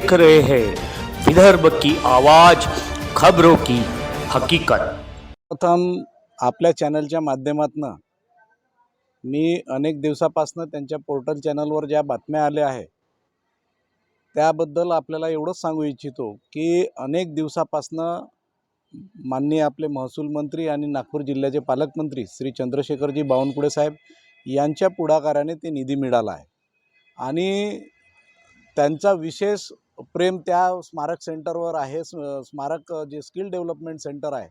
देख रहे हैं। विदर्भ की आवाज खबरों की हकीकत। प्रथम आपल्या चॅनलच्या माध्यमातनं मी अनेक दिवसापासनं त्यांच्या पोर्टल चॅनलवर ज्या बातम्या आल्या आहे त्याबद्दल आपल्याला एवढंच सांगू इच्छितो की अनेक दिवसापासनं माननीय आपले महसूल मंत्री आणि नागपूर जिल्ह्याचे पालकमंत्री श्री चंद्रशेखरजी बावनकुळे साहेब यांच्या पुढाकाराने ते निधी मिळाला आहे. आणि त्यांचा विशेष प्रेम त्या स्मारक सेंटरवर आहे स्म- स्मारक जे स्किल डेव्हलपमेंट सेंटर आहे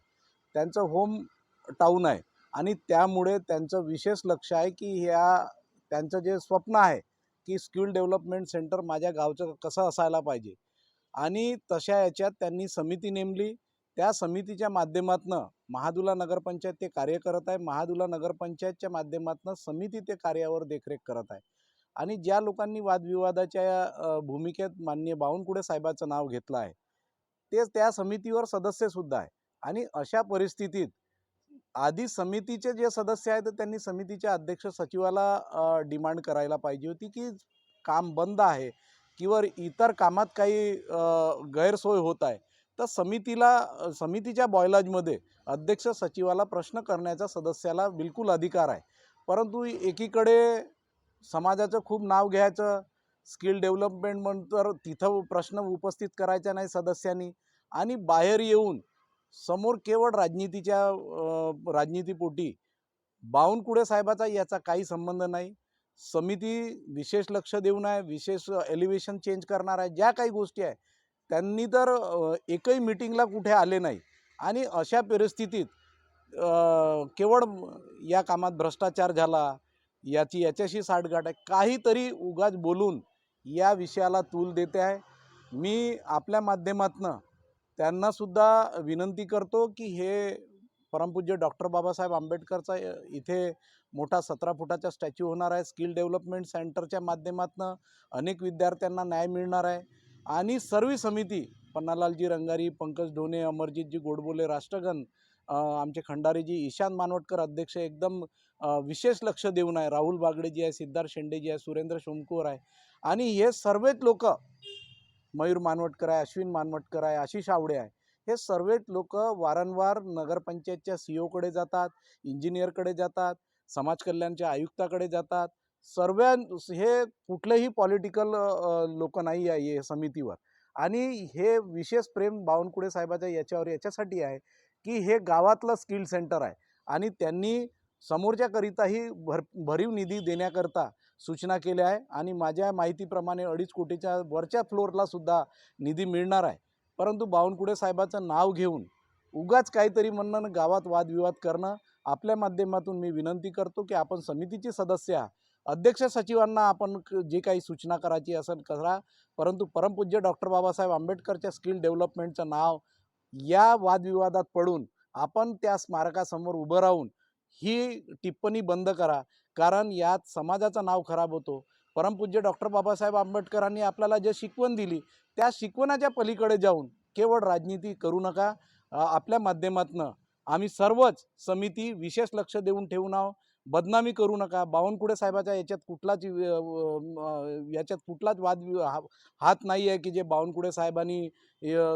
त्यांचं होम टाऊन आहे. आणि त्यामुळे त्यांचं विशेष लक्ष आहे की ह्या त्यांचं जे स्वप्न आहे की स्किल डेव्हलपमेंट सेंटर माझ्या गावचं कसं असायला पाहिजे. आणि तशा याच्यात त्यांनी समिती नेमली. त्या समितीच्या माध्यमातनं महादुला नगरपंचायत ते कार्य करत आहे. महादुला नगरपंचायतच्या माध्यमातनं समिती ते कार्यावर देखरेख करत आहे. आणि ज्या लोकांनी वादविवादाच्या भूमिकेत मान्य बावनकुळे साहेबाचं नाव घेतलं आहे ते त्या समितीवर सदस्यसुद्धा आहे. आणि अशा परिस्थितीत आधी समितीचे जे सदस्य आहेत त्यांनी समितीच्या अध्यक्ष सचिवाला डिमांड करायला पाहिजे होती की काम बंद आहे किंवा इतर कामात काही गैरसोय होत आहे तर समितीला समितीच्या बॉयलाजमध्ये अध्यक्ष सचिवाला प्रश्न करण्याचा सदस्याला बिलकुल अधिकार आहे. परंतु एकीकडे समाजाचं खूप नाव घ्यायचं. स्किल डेव्हलपमेंट म्हणतर तिथं प्रश्न उपस्थित करायचा नाही सदस्यांनी. आणि बाहेर येऊन समोर केवळ राजनीतीच्या राजनीतीपोटी बावनकुळे साहेबाचा याचा काही संबंध नाही. समिती विशेष लक्ष देऊन आहे विशेष एलिव्हेशन चेंज करणार आहे ज्या काही गोष्टी आहे त्यांनी तर एकही मिटिंगला कुठे आले नाही. आणि अशा परिस्थितीत केवळ या कामात भ्रष्टाचार झाला याची याच्याशी साठगाठ आहे. काहीतरी उगाच बोलून या विषयाला तूल देते आहे. मी आपल्या माध्यमातनं त्यांनासुद्धा विनंती करतो की हे परमपूज्य डॉक्टर बाबासाहेब आंबेडकरचा इथे मोठा सतरा फुटाचा स्टॅच्यू होणार आहे. स्किल डेव्हलपमेंट सेंटरच्या माध्यमातनं अनेक विद्यार्थ्यांना न्याय मिळणार आहे. आणि सर्व समिती पन्नालालजी रंगारी पंकज ढोणे अमरजितजी गोडबोले राष्ट्रगण आमचे खंडारीजी ईशान मानवटकर अध्यक्ष एकदम विशेष लक्ष देऊन आहे. राहुल बागडेजी आहे सिद्धार्थ शेंडेजी आहे सुरेंद्र शोमकुवर आहे. आणि हे सर्वच लोक मयूर मानवटकर आहे अश्विन मानवटकर आहे आशिष आवडे आहे. हे सर्वच लोक वारंवार नगरपंचायतच्या सी ओकडे जातात इंजिनियरकडे जातात समाज कल्याणच्या आयुक्ताकडे जातात. सर्व हे कुठलेही पॉलिटिकल लोक नाही आहे हे समितीवर. आणि हे विशेष प्रेम बावनकुळे साहेबाच्या याच्यावर याच्यासाठी आहे की हे गावातलं स्किल सेंटर आहे. आणि त्यांनी समोरच्याकरिताही भर भरीव निधी देण्याकरता सूचना केल्या आहे आणि माझ्या माहितीप्रमाणे अडीच कोटीच्या वरच्या फ्लोअरलासुद्धा निधी मिळणार आहे. परंतु बावनकुळे साहेबाचं नाव घेऊन उगाच काहीतरी म्हणणं गावात वादविवाद करणं आपल्या माध्यमातून मी विनंती करतो की आपण समितीचे सदस्य अध्यक्ष सचिवांना आपण क- जे काही सूचना करायची असेल करा. परंतु परमपूज्य डॉक्टर बाबासाहेब आंबेडकरच्या स्किल डेव्हलपमेंटचं नाव या वादविवादात पडून आपण त्या स्मारकासमोर उभं राहून ही टिप्पणी बंद करा. कारण यात समाजाचं नाव खराब होतो. परमपूज्य डॉक्टर बाबासाहेब आंबेडकरांनी आपल्याला जे शिकवण दिली त्या शिकवणाच्या पलीकडे जाऊन केवळ राजनीती करू नका. आपल्या माध्यमातनं आम्ही सर्वच समिती विशेष लक्ष देऊन ठेवून आहोत. बदनामी करू नका. बावनकुळे साहेबाच्या याच्यात कुठलाच याच्यात कुठलाच वाद हा- हात नाही आहे की जे बावनकुळे साहेबांनी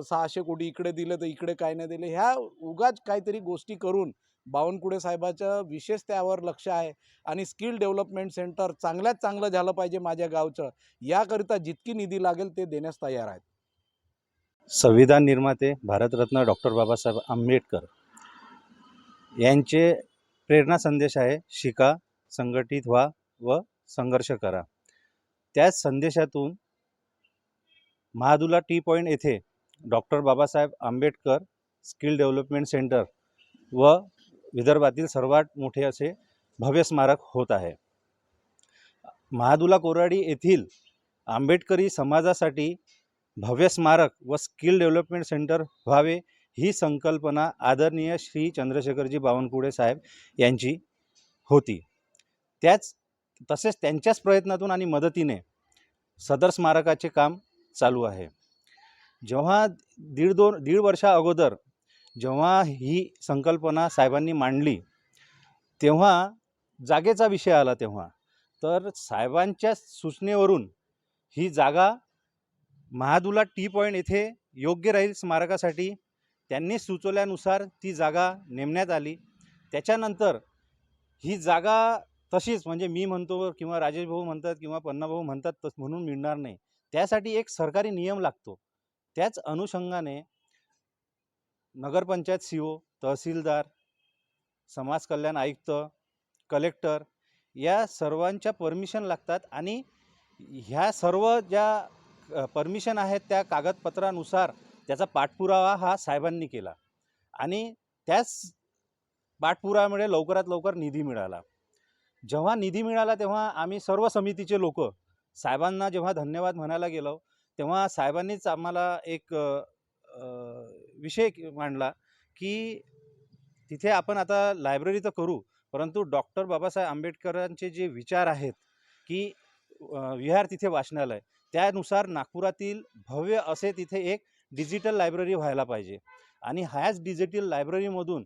सहाशे कोटी इकडे दिले तर इकडे काय नाही दिले. ह्या उगाच काहीतरी गोष्टी करून बावनकुळे साहेबाचं विशेष त्यावर लक्ष आहे. आणि स्किल डेव्हलपमेंट सेंटर चांगल्यात चांगलं झालं पाहिजे माझ्या गावचं. याकरिता जितकी निधी लागेल ते देण्यास तयार आहेत. संविधान निर्माते भारतरत्न डॉक्टर बाबासाहेब आंबेडकर यांचे प्रेरणा संदेश आहे शिका संघटित व्हा व संघर्ष करा. त्याच संदेशातून महादुला टी पॉईंट येथे doctor Babasaheb Ambedkar skill development centre व विदर्भातील सर्वात मोठे असे भव्य स्मारक होत आहे. महादुला कोराडी येथील आंबेडकरी समाजासाठी भव्य स्मारक व स्किल डेव्हलपमेंट सेंटर व्हावे ही संकल्पना आदरणीय श्री चंद्रशेखरजी बावनकुळे साहेब यांची होती. त्याच तसेच त्यांच्याच प्रयत्नातून आणि मदतीने सदर स्मारकाचे काम चालू आहे. जेव्हा दीड दोन दीड वर्षा अगोदर जेव्हा ही संकल्पना साहेबांनी मांडली तेव्हा जागेचा विषय आला तेव्हा. तर साहेबांच्या सूचनेवरून ही जागा महादुला टी पॉईंट येथे योग्य राहील स्मारकासाठी त्यांनी सुचवल्यानुसार ती जागा नेमण्यात आली. त्याच्यानंतर ही जागा तशीच म्हणजे मी म्हणतो किंवा राजेश भाऊ म्हणतात किंवा पन्नाभाऊ म्हणतात तस म्हणून मिळणार नाही. त्यासाठी एक सरकारी नियम लागतो. त्याच अनुषंगाने नगरपंचायत सी ओ तहसीलदार समाज कल्याण आयुक्त कलेक्टर या सर्वांच्या परमिशन लागतात आणि ह्या सर्व ज्या परमिशन आहेत त्या कागदपत्रानुसार त्याचा पाठपुरावा हा साहेबांनी केला. आणि त्याच पाठपुराव्यामुळे लवकरात लवकर निधी मिळाला. जेव्हा निधी मिळाला तेव्हा आम्ही सर्व समितीचे लोक साहेबांना जेव्हा धन्यवाद म्हणायला गेलो तेव्हा साहेबांनीच आम्हाला एक विषय मांडला की तिथे आपण आता लायब्ररी तर करू परंतु डॉक्टर बाबासाहेब आंबेडकरांचे जे विचार आहेत की विहार तिथे वाचनालय त्यानुसार नागपुरातील भव्य असे तिथे एक डिजिटल लायब्ररी व्हायला पाहिजे. आणि ह्याच डिजिटल लायब्ररीमधून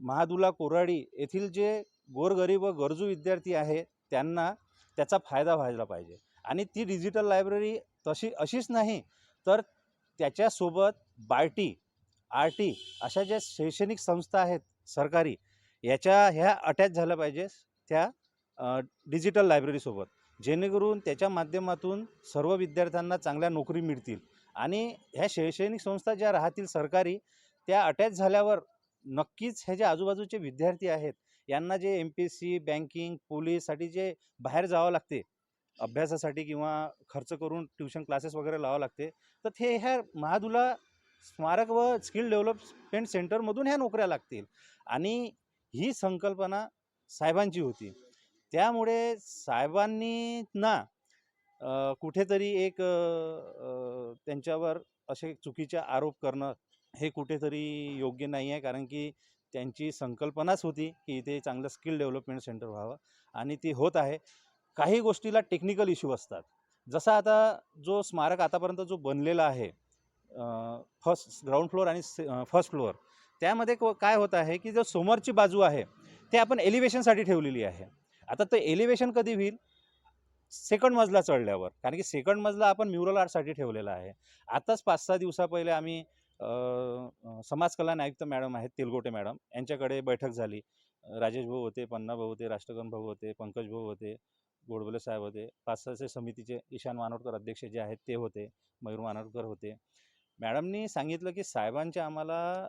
महादुला कोराडी येथील जे गोरगरीब व गरजू विद्यार्थी आहे त्यांना त्याचा फायदा व्हायला पाहिजे. आणि ती डिजिटल लायब्ररी तशी अशीच नाही तर त्याच्यासोबत बायटी आर टी अशा ज्या शैक्षणिक संस्था आहेत सरकारी याच्या ह्या अटॅच झाल्या पाहिजे त्या डिजिटल लायब्ररीसोबत जेणेकरून त्याच्या माध्यमातून सर्व विद्यार्थ्यांना चांगल्या नोकरी मिळतील. आणि ह्या शैक्षणिक संस्था ज्या राहतील सरकारी त्या अटॅच झाल्यावर नक्कीच हे जे आजूबाजूचे विद्यार्थी आहेत यांना जे M P S C banking पोलीससाठी जे बाहेर जावं लागते अभ्यासासाठी किंवा खर्च करून ट्युशन क्लासेस वगैरे लावावं लागते तर ते ह्या महादुला स्मारक व स्किल डेव्हलपमेंट सेंटरमधून ह्या नोकऱ्या लागतील. आणि ही संकल्पना साहेबांची होती. त्यामुळे साहेबांनी ना कुठेतरी एक त्यांच्यावर असे चुकीचे आरोप करणं हे कुठेतरी योग्य नाही आहे कारण की त्यांची संकल्पनाच होती की इथे चांगलं स्किल डेव्हलपमेंट सेंटर व्हावं. आणि ती होत आहे. काही गोष्टीला टेक्निकल इश्यू असतात. जसा आता जो स्मारक आतापर्यंत जो बनलेला आहे फर्स्ट ग्राउंड फ्लोअर आणि फर्स्ट फ्लोअर त्यामध्ये काय होत आहे की जो समोरची बाजू आहे ते आपण एलिव्हेशनसाठी ठेवलेली आहे. आता ते एलिव्हेशन कधी होईल? सेकंड मजला चढल्यावर. कारण की सेकंड मजला आपण म्युरल आर्टसाठी ठेवलेला आहे. आताच पाच सहा दिवसा पहिले आम्ही समाज कल्याण आयुक्त मॅडम आहेत तेलगोटे मॅडम. यांच्याकडे बैठक झाली. राजेश भाऊ होते पन्ना भाऊ होते राष्ट्रगण भाऊ होते पंकज भाऊ होते गोडबोले साहेब होते. पाच सहाचे समितीचे ईशान मानोडकर अध्यक्ष जे आहेत ते होते. मयूर मानोडकर होते. मॅडमनी सांगितलं की साहेबांचे आम्हाला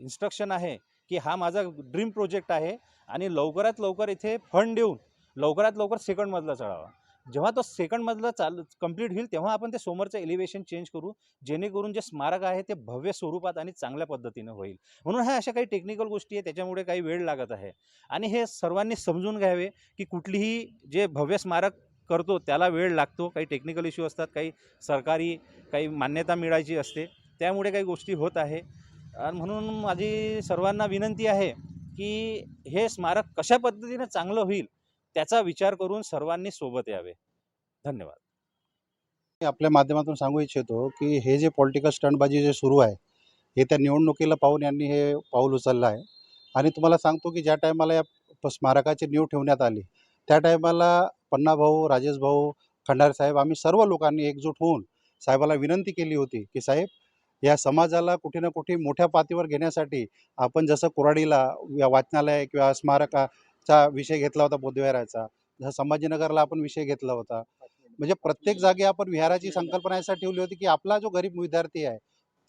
इन्स्ट्रक्शन आहे की हा माझा ड्रीम प्रोजेक्ट आहे आणि लवकरात लवकर इथे फंड देऊन लवकरात लवकर सेकंड मजला चढावा. जेव्हा तो सेकंड मजला चाल कंप्लीट होईल तेव्हा आपण ते समोरचं एलिव्हेशन चेंज करू जेणेकरून जे स्मारक आहे ते भव्य स्वरूपात आणि चांगल्या पद्धतीनं होईल. म्हणून ह्या अशा काही टेक्निकल गोष्टी आहे त्याच्यामुळे काही वेळ लागत आहे. आणि हे सर्वांनी समजून घ्यावे की कुठलीही जे भव्य स्मारक करतो त्याला वेळ लागतो. काही टेक्निकल इश्यू असतात काही सरकारी काही मान्यता मिळायची असते. त्यामुळे काही गोष्टी होत आहे. आणि म्हणून माझी सर्वांना विनंती आहे की हे स्मारक कशा पद्धतीनं चांगलं होईल त्याचा विचार करून सर्वांनी सोबत यावे. धन्यवाद. मी आपल्या माध्यमातून सांगू इच्छितो की हे जे पॉलिटिकल स्टंटबाजी जे सुरू आहे हे त्या निवडणुकीला पाहून यांनी हे पाऊल उचललं आहे. आणि तुम्हाला सांगतो की ज्या टायमाला या प- स्मारकाची नीव ठेवण्यात आली त्या टायमाला पन्ना भाऊ राजेश भाऊ खंडारे साहेब आम्ही सर्व लोकांनी एकजूट होऊन साहेबाला विनंती केली होती की साहेब या समाजाला कुठे ना कुठे मोठ्या पातळीवर घेण्यासाठी आपण जसं कोराडीला या वाचनालय किंवा स्मारकाचा विषय घेतला होता बौद्धविहाराचा जसं संभाजीनगरला आपण विषय घेतला होता. म्हणजे प्रत्येक जागी आपण विहाराची संकल्पना यासाठी ठेवली होती की आपला जो गरीब विद्यार्थी आहे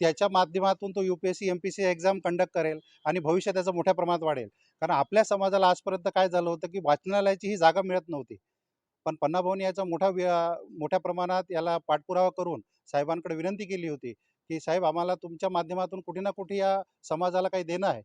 त्याच्या माध्यमातून तो U P S C M P C exam conduct करेल आणि भविष्य त्याचं मोठ्या प्रमाणात वाढेल. कारण आपल्या समाजाला आजपर्यंत काय झालं होतं की वाचनालयाची ही जागा मिळत नव्हती. पण पन्नाभाऊनी याचा मोठा वि- मोठ्या प्रमाणात याला पाठपुरावा करून साहेबांकडे विनंती केली होती की साहेब आम्हाला तुमच्या माध्यमातून कुठे ना कुठे या समाजाला काही देणं आहे.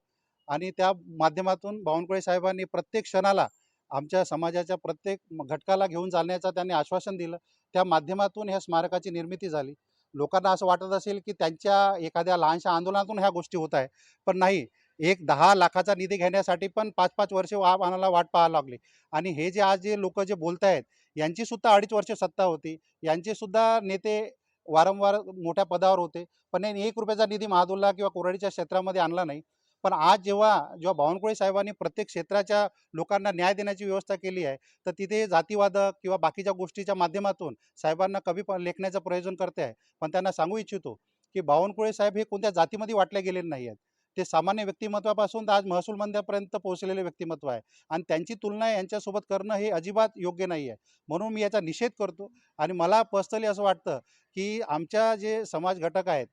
आणि त्या माध्यमातून बावनकुळे साहेबांनी प्रत्येक क्षणाला आमच्या समाजाच्या प्रत्येक घटकाला घेऊन चालण्याचं त्यांनी आश्वासन दिलं. त्या माध्यमातून ह्या स्मारकाची निर्मिती झाली. लोकांना असं वाटत असेल की त्यांच्या एखाद्या लहानशा आंदोलनातून ह्या गोष्टी होत आहे पण नाही एक दहा लाखाचा निधी घेण्यासाठी पण पाच पाच वर्ष वा आम्हाला वाट पाहायला लागली. आणि हे जे आज जे लोक जे बोलत आहेत यांची सुद्धा अडीच वर्ष सत्ता होती. यांचे सुद्धा नेते वारंवार मोठ्या पदावर होते. पण यांनी एक रुपयाचा निधी महादुल्ला किंवा कोराडीच्या क्षेत्रामध्ये आणला नाही. पण आज जेव्हा जेव्हा बावनकुळे साहेबांनी प्रत्येक क्षेत्राच्या लोकांना न्याय देण्याची व्यवस्था केली आहे तर तिथे जातीवादक किंवा बाकीच्या गोष्टीच्या माध्यमातून साहेबांना कवी लेखण्याचं प्रयोजन करते आहे. पण त्यांना सांगू इच्छितो की बावनकुळे साहेब हे कोणत्या जातीमध्ये वाटले गेलेले नाही आहेत ते सामान्य व्यक्तिमत्वापासून तर आज महसूल मंत्र्यापर्यंत पोहोचलेले व्यक्तिमत्व आहे. आणि त्यांची तुलना यांच्यासोबत करणं हे अजिबात योग्य नाही आहे. म्हणून मी याचा निषेध करतो. आणि मला पर्सनली असं वाटतं की आमच्या जे समाज घटक आहेत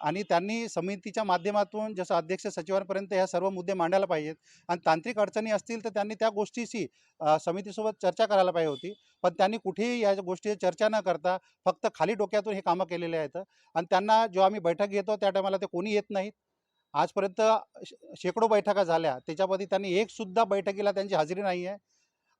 आणि त्यांनी समितीच्या माध्यमातून जसं अध्यक्ष सचिवांपर्यंत ह्या सर्व मुद्दे मांडायला पाहिजेत. आणि तांत्रिक अडचणी असतील तर त्यांनी त्या गोष्टीशी समितीसोबत चर्चा करायला पाहिजे होती. पण त्यांनी कुठेही या गोष्टीची चर्चा न करता फक्त खाली डोक्यातून हे कामं केलेले आहेत. आणि त्यांना जेव्हा आम्ही बैठक घेतो त्या टायमाला ते कोणी येत नाहीत. आजपर्यंत शेकडो बैठका झाल्या. त्याच्यामध्ये त्यांनी एकसुद्धा बैठकीला त्यांची हजेरी नाही आहे.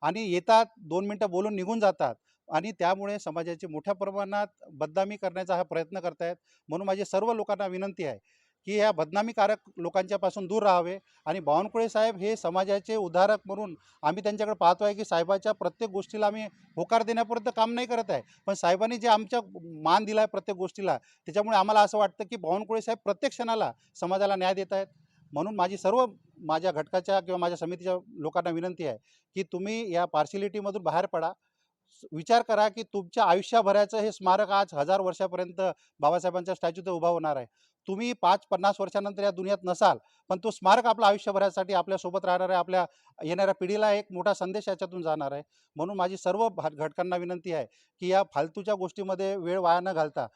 आणि येतात दोन मिनटं बोलून निघून जातात. आणि त्यामुळे समाजाची मोठ्या प्रमाणात बदनामी करण्याचा हा प्रयत्न करतायत. म्हणून माझी सर्व लोकांना विनंती आहे की ह्या बदनामीकारक लोकांच्यापासून दूर राहावे. आणि बावनकुळे साहेब हे समाजाचे उदाहरक म्हणून आम्ही त्यांच्याकडे पाहतो आहे की साहेबाच्या प्रत्येक गोष्टीला आम्ही होकार देण्यापर्यंत काम नाही करत आहे. पण साहेबांनी जे आमच्या मान दिला आहे प्रत्येक गोष्टीला त्याच्यामुळे आम्हाला असं वाटतं की बावनकुळे साहेब प्रत्येक क्षणाला समाजाला न्याय देत आहेत. म्हणून माझी सर्व माझ्या घटकाच्या किंवा माझ्या समितीच्या लोकांना विनंती आहे की तुम्ही या पार्शिलिटीमधून बाहेर पडा. विचार करा की तुमच्या आयुष्याभराचं हे स्मारक आज हजार वर्षापर्यंत बाबासाहेबांच्या स्टॅच्यूचं उभा होणार आहे. तुम्ही पाच पन्नास वर्षानंतर या दुनियात नसाल पण तो स्मारक आपला आयुष्यभरासाठी आपल्यासोबत राहणार आहे आपल्या येणाऱ्या पिढीला एक मोठा संदेश याच्यातून जाणार आहे. म्हणून माझी सर्व भा घटकांना विनंती आहे की या फालतूच्या गोष्टीमध्ये वेळ वाया न घालता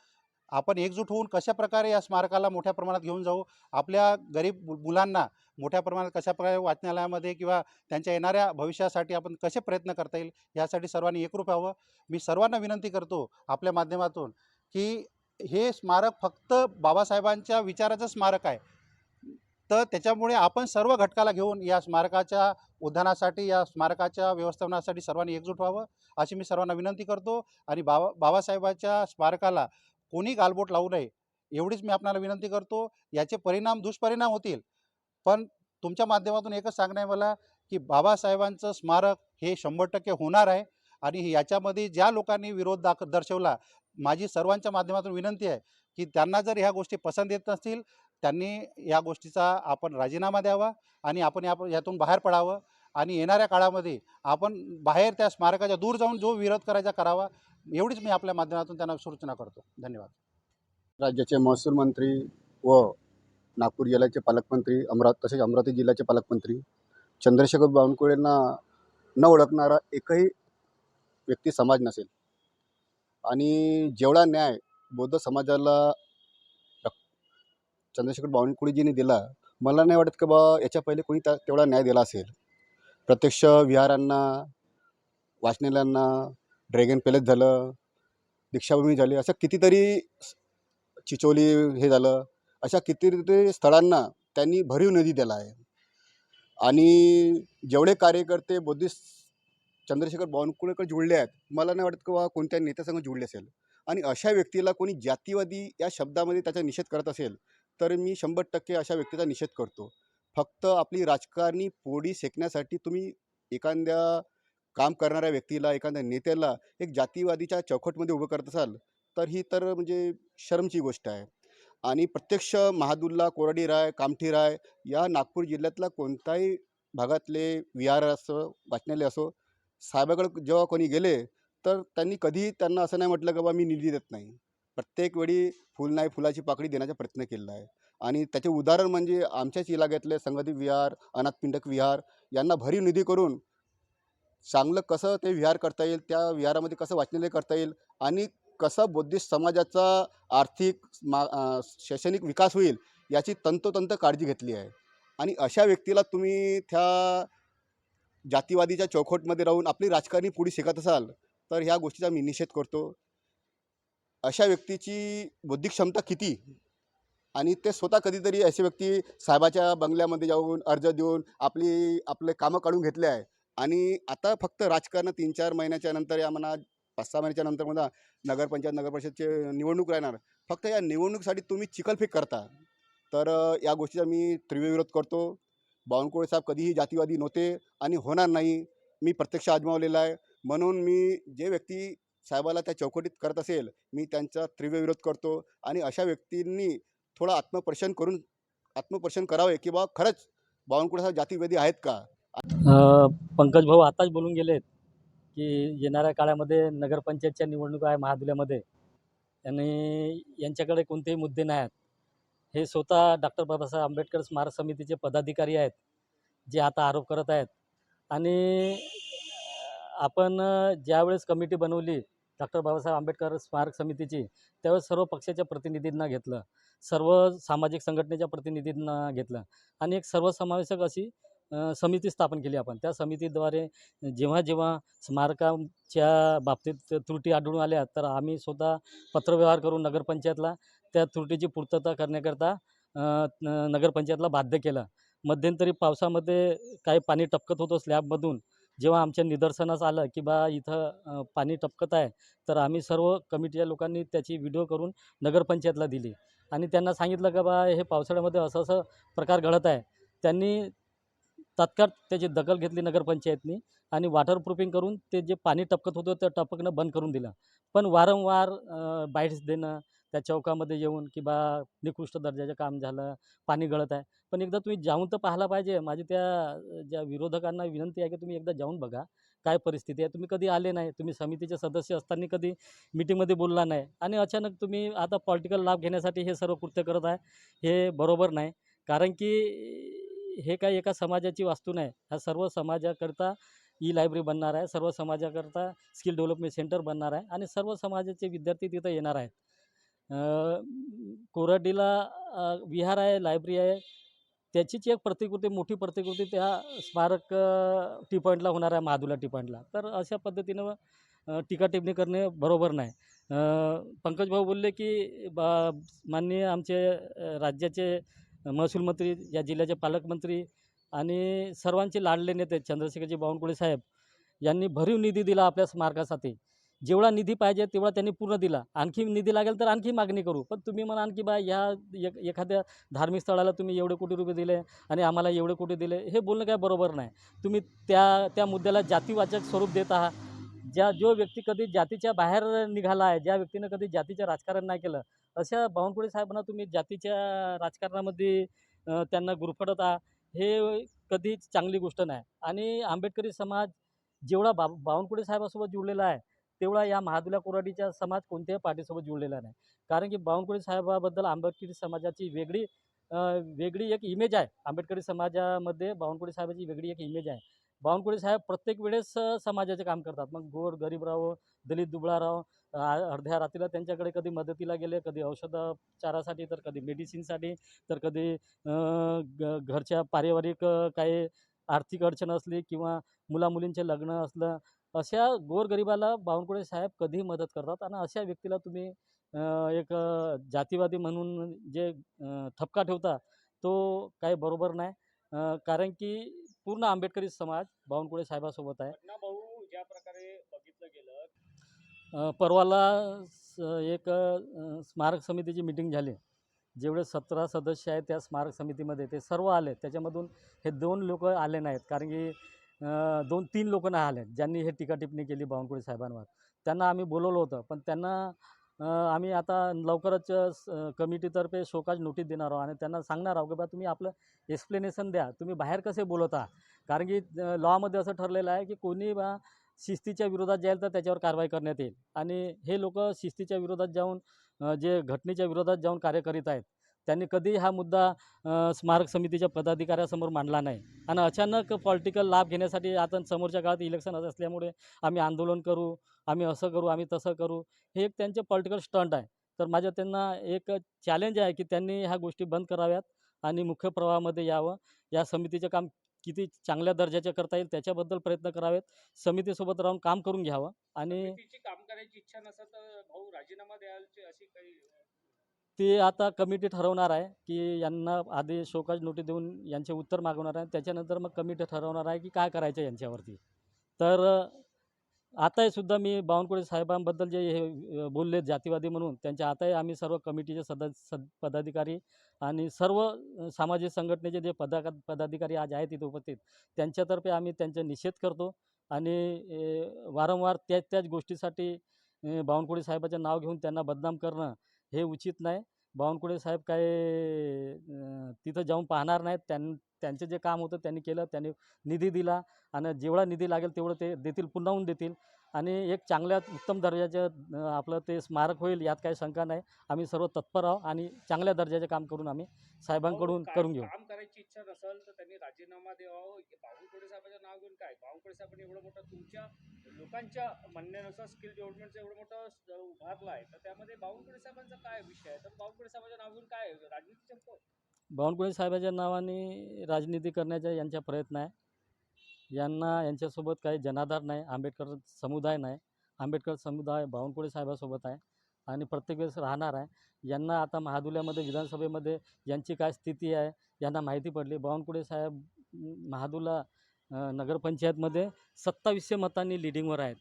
आपण एकजूट होऊन कशा प्रकारे या स्मारकाला मोठ्या प्रमाणात घेऊन जाऊ? आपल्या गरीब मुलांना मोठ्या प्रमाणात कशा प्रकारे वाचनालयामध्ये किंवा त्यांच्या येणाऱ्या भविष्यासाठी आपण कसे प्रयत्न करता येईल? यासाठी सर्वांनी एकरूप व्हावं मी सर्वांना विनंती करतो आपल्या माध्यमातून की हे स्मारक फक्त बाबासाहेबांच्या विचाराचं स्मारक आहे. तर त्याच्यामुळे आपण सर्व घटकाला घेऊन या स्मारकाच्या उद्धानासाठी या स्मारकाच्या व्यवस्थापनासाठी सर्वांनी एकजूट व्हावं अशी मी सर्वांना विनंती करतो. आणि बाबा बाबासाहेबाच्या स्मारकाला कोणी गालबोट लावू नये एवढीच मी आपणाला विनंती करतो. याचे परिणाम दुष्परिणाम होतील. पण तुमच्या माध्यमातून एकच सांगणं आहे मला की बाबासाहेबांचं स्मारक हे शंभर टक्के होणार आहे. आणि याच्यामध्ये ज्या लोकांनी विरोध दाख दर्शवला माझी सर्वांच्या माध्यमातून विनंती आहे की त्यांना जर ह्या गोष्टी पसंत येत नसतील त्यांनी या गोष्टीचा आपण राजीनामा द्यावा आणि आपण या यातून बाहेर पडावं आणि येणाऱ्या काळामध्ये आपण बाहेर त्या स्मारकाच्या दूर जाऊन जो विरोध करायचा करावा एवढीच मी आपल्या माध्यमातून त्यांना सूचना करतो. धन्यवाद. राज्याचे महसूल मंत्री व नागपूर जिल्ह्याचे पालकमंत्री अमरा तसेच अमरावती जिल्ह्याचे पालकमंत्री चंद्रशेखर बावनकुळेंना न ओळखणारा एकही व्यक्ती समाज नसेल. आणि जेवढा न्याय बौद्ध समाजाला चंद्रशेखर बावनकुळेजींनी दिला मला नाही वाटत की बा याच्या पहिले कोणी त्या तेवढा न्याय दिला असेल. प्रत्यक्ष विहारांना वाचनालयांना ड्रॅगन पॅलेस झालं दीक्षाभूमी झाली असं कितीतरी चिचोली हे झालं अशा कितीतरी स्थळांना त्यांनी भरीव निधी दिला आहे. आणि जेवढे कार्यकर्ते बुद्धिस्ट चंद्रशेखर बावनकुळेकर जुळले आहेत. मला नाही वाटत किंवा कोणत्या नेत्यासंग जुळले असेल. आणि अशा व्यक्तीला कोणी जातीवादी या शब्दामध्ये त्याचा निषेध करत असेल तर मी शंभर टक्के अशा व्यक्तीचा निषेध करतो. फक्त आपली राजकारणी पोडी शेकण्यासाठी तुम्ही एखाद्या काम करणाऱ्या व्यक्तीला एखाद्या नेत्याला एक जातीवादीच्या चौकटमध्ये उभं करत असाल तर ही तर म्हणजे शरमची गोष्ट आहे. आणि प्रत्यक्ष महादुल्ला कोराडी राय कामठी राय या नागपूर जिल्ह्यातला कोणताही भागातले विहार असो वाचनालय असो साहेबाकडे जेव्हा कोणी गेले तर त्यांनी कधीही त्यांना असं नाही म्हटलं की बा मी निधी देत नाही. प्रत्येक वेळी फुल नाही फुलाची पाकळी देण्याचा प्रयत्न केलेला आहे. आणि त्याचे उदाहरण म्हणजे आमच्याच इलाक्यातले संगती विहार अनाथपिंडक विहार यांना भरीव निधी करून चांगलं कसं ते विहार करता येईल त्या विहारामध्ये कसं वाचनालय करता येईल आणि कसा बुद्धिस्ट समाजाचा आर्थिक मा शैक्षणिक विकास होईल याची तंतोतंत काळजी घेतली आहे. आणि अशा व्यक्तीला तुम्ही त्या जातीवादीच्या चौखटमध्ये राहून आपली राजकारणी पुढे शिकत असाल तर ह्या गोष्टीचा मी निषेध करतो. अशा व्यक्तीची बौद्धिक क्षमता किती? आणि ते स्वतः कधीतरी असे व्यक्ती साहेबाच्या बंगल्यामध्ये जाऊन अर्ज देऊन आपली आपले कामं काढून घेतले आहे. आणि आता फक्त राजकारण तीन चार महिन्याच्या नंतर या म्हणा पाच सहा महिन्याच्या नंतर म्हणा नगरपंचायत नगरपरिषदचे निवडणूक राहणार. फक्त या निवडणुकीसाठी तुम्ही चिखलफेक करता. तर या गोष्टीचा मी तीव्र विरोध करतो. बावनकुळे साहेब कधीही जातीवादी नव्हते आणि होणार नाही. मी प्रत्यक्ष आजमावलेला आहे. म्हणून मी जे व्यक्ती साहेबाला त्या चौकटीत करत असेल मी त्यांचा तीव्र विरोध करतो आणि अशा व्यक्तींनी थोडा आत्मपर्शन करून आत्मपर्शन करावे की बा खरंच बावनकुळे साहेब जातीवादी आहेत का? पंकज भाऊ आताच बोलून गेलेत की येणाऱ्या काळामध्ये नगरपंचायतच्या निवडणुका आहे महादुल्यामध्ये. आणि यांच्याकडे कोणतेही मुद्दे नाही आहेत हे स्वतः डॉक्टर बाबासाहेब आंबेडकर स्मारक समितीचे पदाधिकारी आहेत जे आता आरोप करत आहेत. आणि आपण ज्यावेळेस कमिटी बनवली डॉक्टर बाबासाहेब आंबेडकर स्मारक समितीची त्यावेळेस सर्व पक्षाच्या प्रतिनिधींना घेतलं सर्व सामाजिक संघटनेच्या प्रतिनिधींना घेतलं आणि एक सर्वसमावेशक अशी समिती स्थापन केली आपण. त्या समितीद्वारे जेव्हा जेव्हा स्मारकाच्या बाबतीत त्रुटी आढळून आल्या तर आम्ही स्वतः पत्रव्यवहार करून नगरपंचायतला त्या त्रुटीची पूर्तता करण्याकरता नगरपंचायतला बाध्य केलं. मध्यंतरी पावसामध्ये काही पाणी टपकत होतं स्लॅबमधून. जेव्हा आमच्या निदर्शनास आलं की बा इथं पाणी टपकत आहे तर आम्ही सर्व कमिटीच्या लोकांनी त्याची व्हिडिओ करून नगरपंचायतला दिली. आणि त्यांना सांगितलं का बा हे पावसाळ्यामध्ये असं असं प्रकार घडत आहे. त्यांनी तात्काळ त्याची दखल घेतली नगरपंचायतनी आणि वॉटर प्रूफिंग करून ते जे पाणी टपकत होतं ते टपकणं बंद करून दिलं. पण वारंवार बाईट्स देणं त्या चौकामध्ये येऊन की बा निकृष्ट दर्जाचं काम झालं पाणी गळत आहे. पण एकदा तुम्ही जाऊन तर पाहायला पाहिजे. माझी त्या ज्या विरोधकांना विनंती आहे की तुम्ही एकदा जाऊन बघा काय परिस्थिती आहे. तुम्ही कधी आले नाही. तुम्ही समितीचे सदस्य असताना कधी मिटिंगमध्ये बोलला नाही. आणि अचानक तुम्ही आता पॉलिटिकल लाभ घेण्यासाठी हे सर्व कृत्य करत आहे. हे बरोबर नाही. कारण की हे काय एका समाजाची वास्तू नाही. ह्या सर्व समाजाकरता ई लायब्ररी बनणार आहे. सर्व समाजाकरता स्किल डेव्हलपमेंट सेंटर बनणार आहे. आणि सर्व समाजाचे विद्यार्थी तिथं येणार आहेत. कोराडीला विहार आहे लायब्ररी आहे. त्याचीच एक प्रतिकृती मोठी प्रतिकृती त्या स्मारक टी पॉईंटला होणार आहे महादुला टी पॉईंटला तर अशा पद्धतीनं टीका टिप्पणी करणे बरोबर नाही. पंकज भाऊ बोलले की बा माननीय आमचे राज्याचे महसूल मंत्री या जिल्ह्याचे पालकमंत्री आणि सर्वांचे लाडले नेते चंद्रशेखरजी बावनकुळे साहेब यांनी भरीव निधी दिला आपल्या स्मारकासाठी. जेवढा निधी पाहिजे तेवढा त्यांनी पूर्ण दिला. आणखी निधी लागेल तर आणखी मागणी करू. पण तुम्ही म्हणा आणखी बा ह्या एक एखाद्या धार्मिक स्थळाला तुम्ही एवढे कोटी रुपये दिले आणि आम्हाला एवढे कोटी दिले हे बोलणं काय बरोबर नाही. तुम्ही त्या त्या मुद्द्याला जातीवाचक स्वरूप देत आहात. ज्या जो व्यक्ती कधी जातीच्या बाहेर निघाला आहे ज्या व्यक्तीनं कधी जातीचं राजकारण नाही केलं अशा बावनकुळे साहेबांना तुम्ही जातीच्या राजकारणामध्ये त्यांना गुरफडत आहात हे कधीच चांगली गोष्ट नाही. आणि आंबेडकरी समाज जेवढा बा बावनकुळे साहेबासोबत जुळलेला आहे तेवढा या महादुला कोराडीचा समाज कोणत्याही पार्टीसोबत जुळलेला नाही. कारण की बावनकुळे साहेबाबद्दल आंबेडकरी समाजाची वेगळी वेगळी एक इमेज आहे. आंबेडकरी समाजामध्ये बावनकुळे साहेबाची वेगळी एक इमेज आहे. बावनकुळे साहेब प्रत्येक वेळेस समाजाचे काम करतात. मग गोर गरीब राहो दलित दुबळा राव अर्ध्या रात्रीला त्यांच्याकडे कधी मदतीला गेले कधी औषधोपचारासाठी तर कधी मेडिसिनसाठी तर कधी घरच्या पारिवारिक काही आर्थिक अडचण असली किंवा मुलामुलींचे लग्न असलं अशा गोरगरिबाला बावनकुळे साहेब कधीही मदत करतात आणि अशा व्यक्तीला तुम्ही एक जातीवादी म्हणून जे अ, ठपका ठेवता तो काही बरोबर नाही. कारण की पूर्ण आंबेडकरी समाज बावनकुळे साहेबासोबत आहे. भाऊ ज्या प्रकारे बघितलं गेलं. परवाला स एक स्मारक समितीची मिटिंग झाली. जेवढे सतरा सदस्य आहेत त्या स्मारक समितीमध्ये ते सर्व आले. त्याच्यामधून हे दोन लोक आले नाहीत. कारण की दोन तीन लोक नाही आले ज्यांनी हे टीका टिप्पणी केली बावनकुळे साहेबांवर. त्यांना आम्ही बोलवलं होतं पण त्यांना आम्ही आता लवकरच कमिटीतर्फे शोकाज नोटीस देणार आहोत आणि त्यांना सांगणार आहोत की बा तुम्ही आपलं एक्सप्लेनेशन द्या. तुम्ही बाहेर कसे बोलवता? कारण की लॉमध्ये असं ठरलेलं आहे की कोणी बा शिस्तीच्या विरोधात जाईल तर त्याच्यावर कारवाई करण्यात येईल. आणि हे लोक शिस्तीच्या विरोधात जाऊन जे घटनेच्या विरोधात जाऊन कार्य करीत आहेत त्यांनी कधी हा मुद्दा स्मारक समितीच्या पदाधिकाऱ्यासमोर मांडला नाही. आणि अचानक पॉलिटिकल लाभ घेण्यासाठी आता समोरच्या काळात इलेक्शन असल्यामुळे आम्ही आंदोलन करू आम्ही असं करू आम्ही तसं करू हे एक त्यांचे पॉलिटिकल स्टंट आहे. तर माझ्या त्यांना एक चॅलेंज आहे की त्यांनी ह्या गोष्टी बंद कराव्यात आणि मुख्य प्रवाहामध्ये यावं. या समितीचं काम किती चांगल्या दर्जाचे करता येईल त्याच्याबद्दल प्रयत्न करावेत. समितीसोबत राहून काम करून घ्यावं आणि काम करायची इच्छा नसेल तर भाऊ राजीनामा द्यायची अशी काही ते आता कमिटी ठरवणार आहे की यांना आधी शोकाज नोटीस देऊन यांचे उत्तर मागवणार आहे. त्याच्यानंतर मग कमिटी ठरवणार आहे की काय करायचं यांच्यावरती. तर आताही सुद्धा मी बावनकुळे साहेबांबद्दल जे हे बोलले जातीवादी म्हणून त्यांच्या आताही आम्ही सर्व कमिटीचे सदस्य सद पदाधिकारी आणि सर्व सामाजिक संघटनेचे जे पदा पदाधिकारी आज आहेत तिथे उपस्थित त्यांच्यातर्फे आम्ही त्यांचा निषेध करतो आणि वारंवार त्याच त्याच गोष्टीसाठी बावनकुळे साहेबाचं नाव घेऊन त्यांना बदनाम करणं हे उचित नाही. बावनकुळे साहेब काय तिथं जाऊन पाहणार नाहीत. त्यां त्यांचं जे काम होतं त्यांनी केलं. त्यांनी निधी दिला आणि जेवढा निधी लागेल तेवढं ते देतील पुन्हाहून देतील. आणि एक चांगल्या उत्तम दर्जाचं आपलं ते स्मारक होईल यात काही शंका नाही. आम्ही सर्व तत्पर आहोत आणि चांगल्या दर्जाचे काम करून आम्ही साहेबांकडून काय करून घेऊ. काम करायची इच्छा नसेल तर त्यांनी राजीनामा द्यावा. बावनकुळे साहेबांचं नाव घेऊन काय? बावनकुळे साहेबांनी एवढं मोठं तुमच्या लोकांच्या म्हणण्यानुसार स्किल डेव्हलपमेंटचं एवढं मोठं उभारलं आहे. तर त्यामध्ये बावनकुळे साहेबांचा काय विषय आहे? तर बावनकुळे साहेबांचं नाव घेऊन काय राजनीती चमकव बावनकुळे साहेबाच्या नावाने राजनीती करण्याचा यांचा प्रयत्न आहे. यांना यांच्यासोबत काही जनाधार नाही आंबेडकर समुदाय नाही. आंबेडकर समुदाय बावनकुळे साहेबासोबत आहे आणि प्रत्येक वेळेस राहणार आहे. यांना आता महादुल्यामध्ये विधानसभेमध्ये यांची काय स्थिती आहे यांना माहिती पडली. बावनकुळे साहेब महादुला नगरपंचायतमध्ये सत्तावीसशे मतांनी लिडिंगवर आहेत.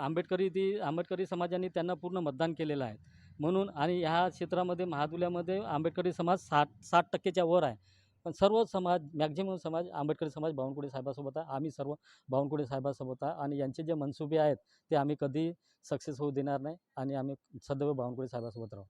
आंबेडकरी ती आंबेडकरी समाजाने त्यांना पूर्ण मतदान केलेलं आहे. म्हणून आणि ह्या क्षेत्रामध्ये महादुल्यामध्ये आंबेडकरी समाज साठ साठ टक्केच्या वर आहे. पण सर्व समाज मॅक्झिमम समाज आंबेडकरी समाज बावनकुळे साहेबासोबत आहे. आम्ही सर्व बावनकुळे साहेबासोबत आहे. आणि यांचे जे मनसुबे आहेत ते आम्ही कधी सक्सेस होऊ देणार नाही. आणि आम्ही सदैव बावनकुळे साहेबासोबत राहू.